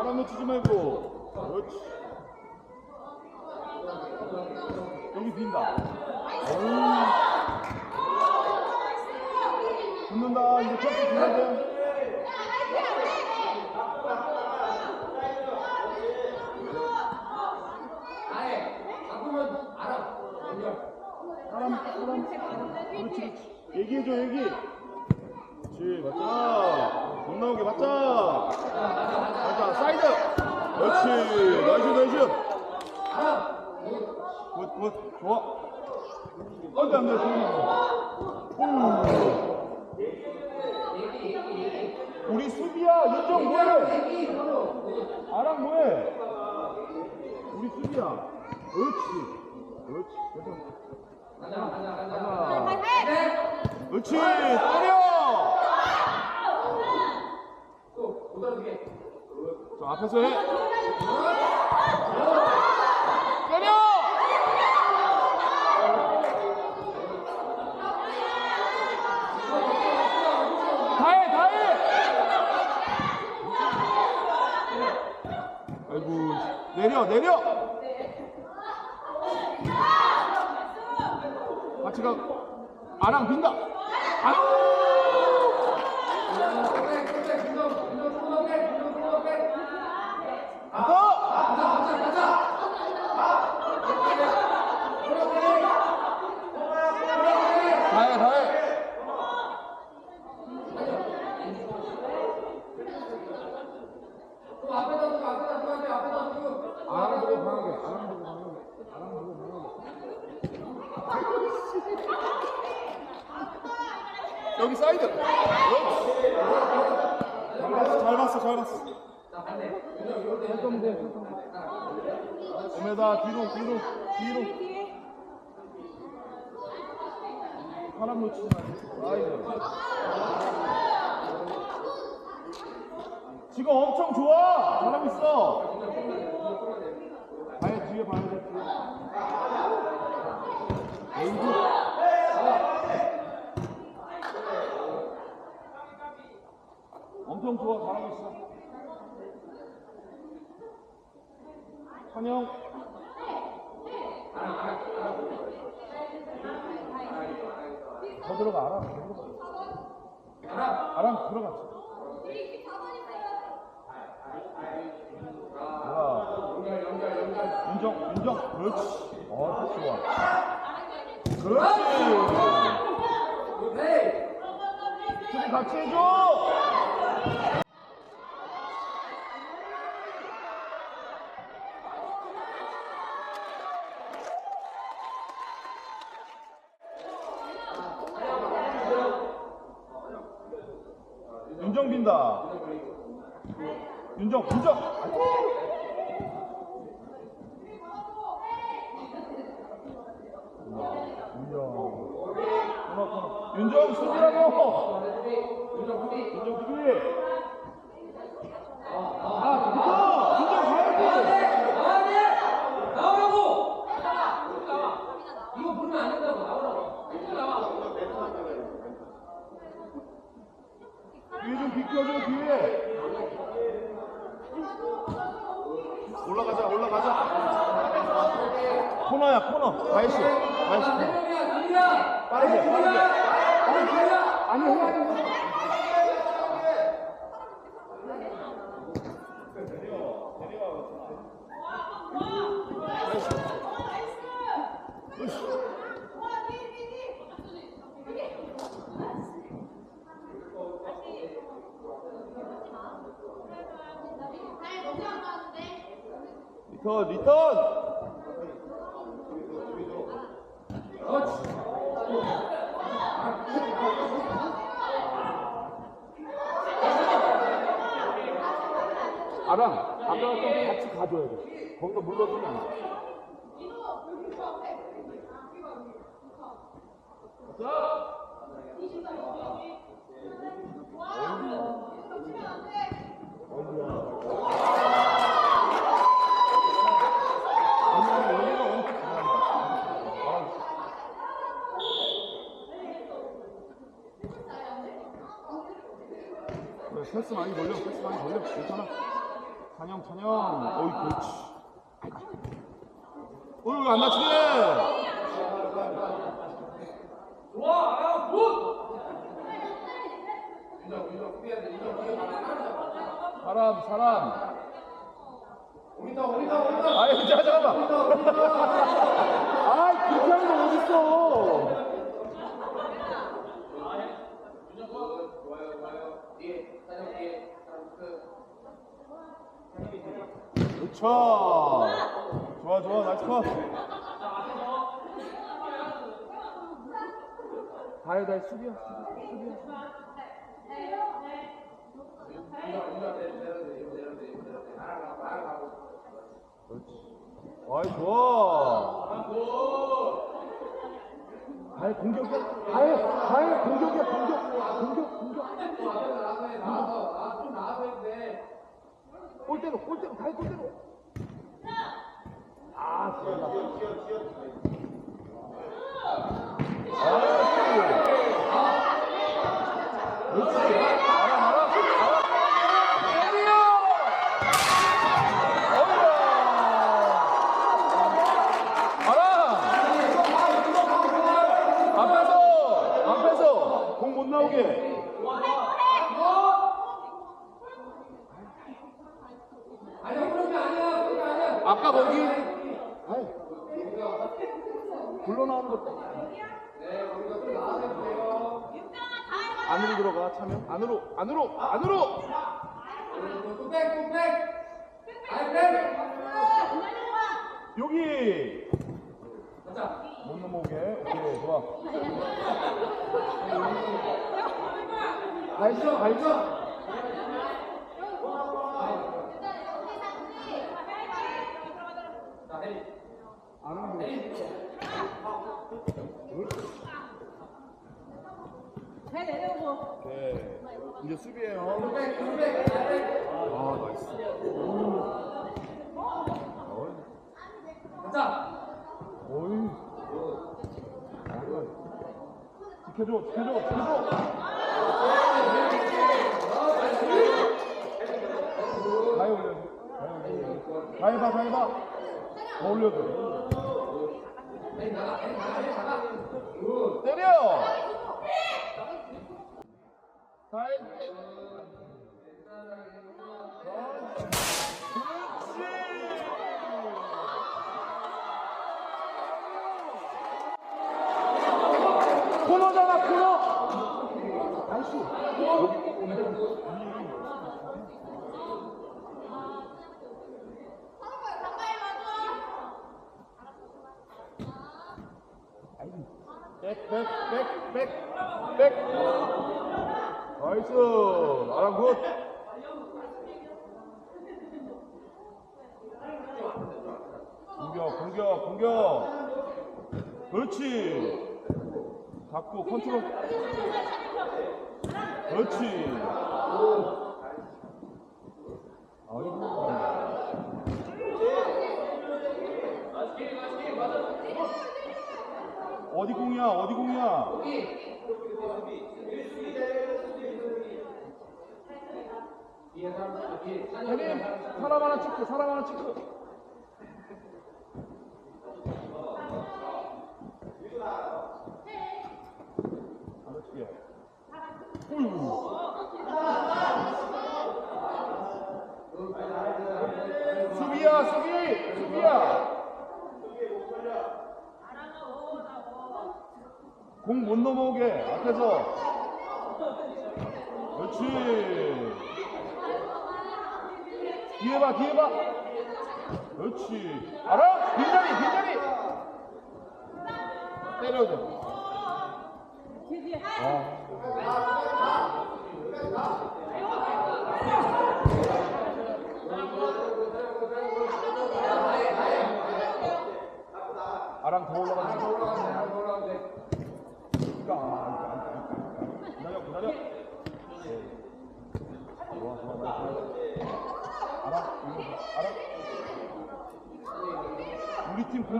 바람 놓치지 말고. 그렇지. 여기 빈다. 어우. 붙는다. 이제 점프 붙는데 사람 사람. 그렇지 그렇지. 얘기해줘 얘기. 그렇지 맞자 못 나오게 맞자. 맞자 사이드. 그렇지. 나이스 나이스. 굿굿. 좋아. 어디 안돼 좋은 우리 수비야 윤정 뭐해? 아랑 뭐해? 우리 수비야. 그렇지. 그렇지. 계속 하나 그렇지. 때려 저 앞에서 해. 때려! 다해 다해! 아이고 내려 내려! 같이 가. 아랑 빈다 아 더! 다해 다해 아랑 보고 강하게 아랑 보고 강하게 아랑 보고 강하게 여기 사이드 그렇지. 잘 봤어 봤어. 오메다 뒤로 뒤로 뒤로. 사람 놓치지 말고 사이드 지금 엄청 좋아. 잘하고 있어. 봐야 뒤에 봐야 돼 뒤에 에이구 엄청 좋아 잘하고 있어 찬영 더 들어가 알아 더 들어가 아랑 들어가 좋아 윤정 윤정 그렇지 어 좋아 그렇지 같이 해줘 윤정 빈다 윤정 윤정 윤정 윤정 수비라고 윤정 수비 윤정 수비 아 붙어 윤정 가야지 나오라고! 이거 부르면 안 된다고 나오라고. 나와. 뒤에 좀 비켜줘 뒤에 올라가자 올라가자 코너야 코너 가이씨 가이씨 대명이야, 김이야. 빠르게 빠르게 아니, 아니 형아 리턴. 아랑 아까 좀 같이 가줘야 돼. 거기서 물러주면 안 돼. 자. 패스 많이 돌려, 패스 많이 돌려. 괜찮아. 찬영, 찬영. 어이, 그렇지. 어이, 왜안 다치게? 좋아, 아, 굿! 사람, 사람. 아이, 자, 잠깐만. 아이, 그렇게 하는 거 어딨어. 그렇죠. 좋아, 좋아, 나이스 컷. 다해, 다해, 수비야, 수비, 수비야. 그렇지. 아이, 좋아. 다해, 공격이야. 다해, 다해, 공격이야, 공격. 공격, 공격. 골대로, 골대로, 다해, 골대로. 아, 좋아. 그렇지. 알아, 알아, 알아. 때려! 어이야! 알아! 앞에서! 앞에서! 공 못 나오게! 아니야, 그런 게 아니야, 그런 게 아까 거기? 굴러 나오는 것도. 안으로 들어가, 차면. 안으로, 안으로, 안으로! 여기! 가자. 못 넘어오게. 오케이, 좋아. 나이스, 나이스. 자, 헤이. 안 하면 돼. 배 내려오고 오케이. 이제 수비해요. 백! 아, 나이스. 가자. 어이. 지켜줘, 지켜줘, 지켜줘. 올려. 해봐, 다 해봐. 더 올려줘. 때려. 코너잖아, 코너. 나이스. 백, 백, 백, 백, 백. 나이스. 나랑 굿. 공격, 공격, 공격. 그렇지. 잡고 컨트롤. 그렇지. 아이고. 어디 공이야? 어디 공이야? 뒤에 사람, 뒤에 사람. 형님, 사람 하나 체크, 사람 하나 다치게. 어이구. 수비야, 수비, 수비야. 공 못 넘어오게 앞에서. 그렇지. 뒤에 봐, 뒤에 봐. 그렇지. 알아? 빈자리, 빈자리. 때려줘. 아. 아랑 더 올라가는 거. 그러니까. 기다려, 기다려. 네. 좋아, 좋아, 나이스. 알아? 이거 봐. 알아? 우리 팀 공간을 넓혀줘. 그렇지. 괜찮아. 오른쪽, 오른쪽. 그래. 전혀. 여유 여유 여유 여유 고개 들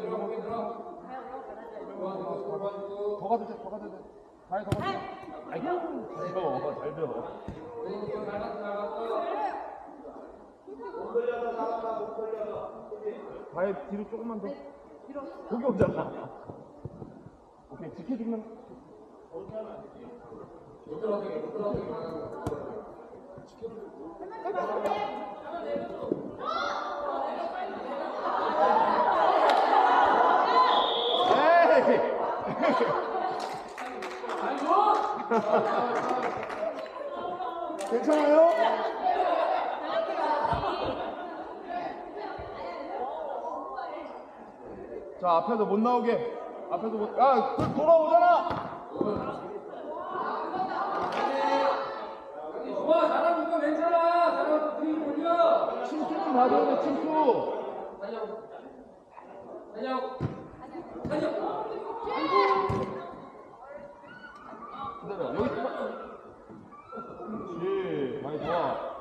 들어 고개 들어 더 가도 돼, 더 가도 돼. 가야 더 가도 돼. 아이고, 잘 배워, 잘 배워. 가야 뒤로 조금만 더. 거기 오잖아. 오케이, 지켜주면. 못 들어가게 못 들어가게 에이! 괜찮아 자, 앞에서 못 나오게. 앞에서 못, 야, 그 돌아오잖아! 좋아 잘하고 있어 괜찮아 잘하고 뒤 돌려 침투 좀 봐줘야 돼, 침투! 안녕 안녕 안녕 기다려, 여기 좀 그렇지, 많이. 좋아!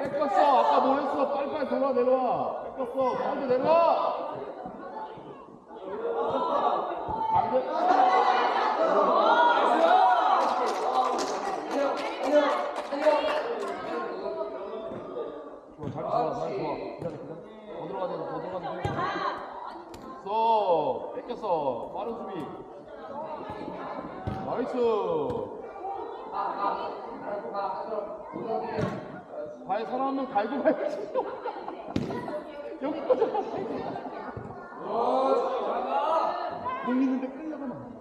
뺏겼어, 아까 뭐 했어? 돌아, 내려와. 뺏겼어, 가운데 내려와! 반대. 좋아, 잘 좋아, 잘 좋아. 기다려, 기다려. 더 들어가야 돼, 더 들어가야 돼. 써, 뺏겼어. 빠른 수비. 나이스. 바에 사람 한명 갈고 가야지. 여기 거잖아. 공 있는데 끌려가면 안 돼.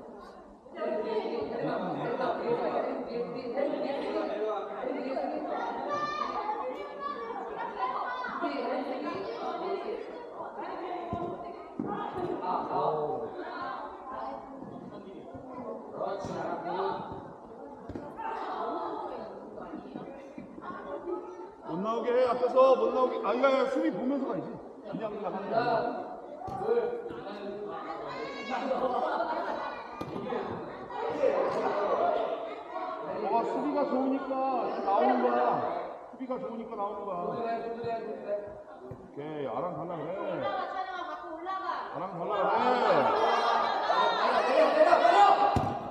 못 나오게 해 앞에서 못 나오게 아 이거 아니라 수비 보면서 가야지 그냥 그냥 하는 게 아니라 와 수비가 좋으니까 나오는 거야. 수비가 좋으니까 나오는 거야. 오케이 아랑 달라 그래. 아랑 달라 그래.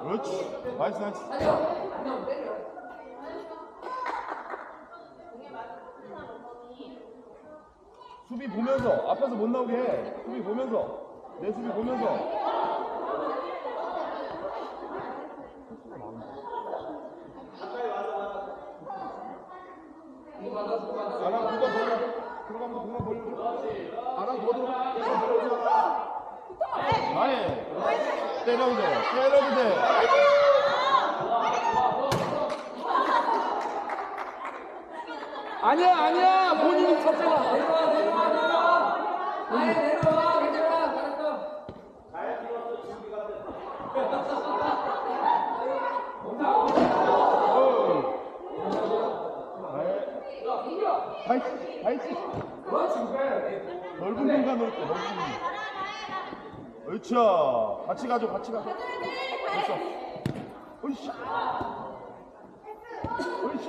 그렇지. 나이스 나이스 수비 보면서 앞에서 못 나오게 해. 수비 보면서 내 수비 보면서. 아랑 누가 벌려? 들어가면 공만 벌려줘. 아랑 더 들어가. 나해. 때려도 돼. 때려도 돼. 아니야 아니야 본인이 쳤잖아. 내려와 내려와 내려와 아예 내려와 괜찮아 잘했어 다이스, 다이스. 그렇지 그래 넓은 공간으로 때, 넓은 공간. 으쌰. 같이 가죠, 같이 가죠. 됐어. 으쌰. 으쌰.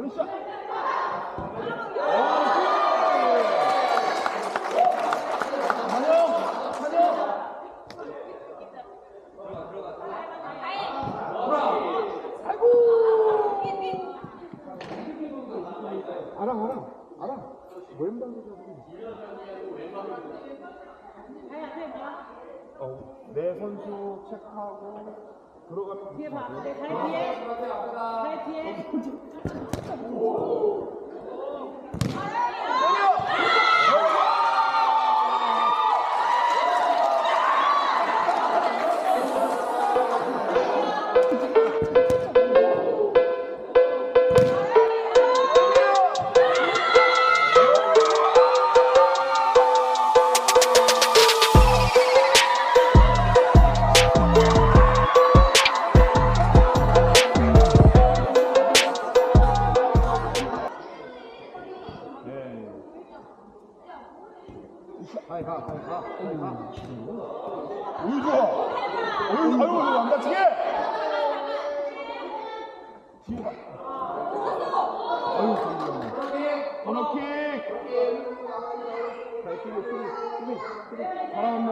으쌰. 한영, 한영. 알아, 알아, 알아. 왼방이라고. 어, 내 선수 체크하고 들어가면 뒤에 봐. 내 다리 뒤에. 다리 뒤에. 어이 좋아 어이 아유 안 다치게. 뒤에 가. 아유 좋네 코너킥. 자 수비 수비 수비 수비 바람 한명